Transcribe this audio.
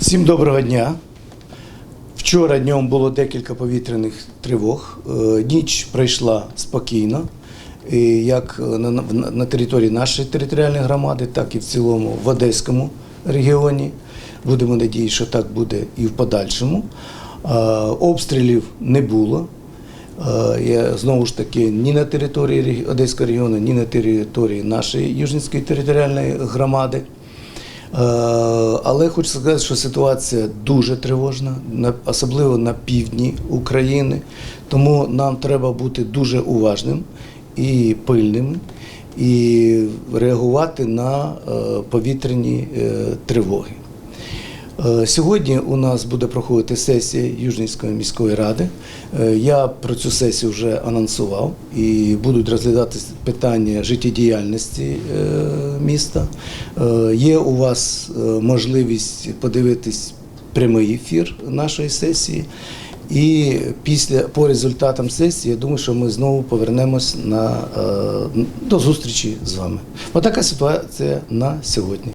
Всім доброго дня. Вчора днем було декілька повітряних тривог. Е, Ніч пройшла спокійно, як на, території нашої територіальної громади, так і в цілому в Одеському регіоні. Будемо надіятися, що так буде і в подальшому. Е, Обстрілів не було. Е, Я знову ж таки ні на території Одеського регіону, ні на території нашої Южненської територіальної громади. Е, Але хочу сказати, що ситуація дуже тривожна, особливо на півдні України. Тому нам треба бути дуже уважним і пильним, і реагувати на е, повітряні е, тривоги. Е, Сьогодні у нас буде проходити сесія Южненської міської ради. Е, Я про цю сесію вже анонсував і будуть розглядатися питання життєдіяльності е, міста. Є у вас можливість подивитись прямий ефір нашої сесії. І після по результатам сесії я думаю, що ми знову повернемось на, до зустрічі з вами. Отака ситуація на сьогодні.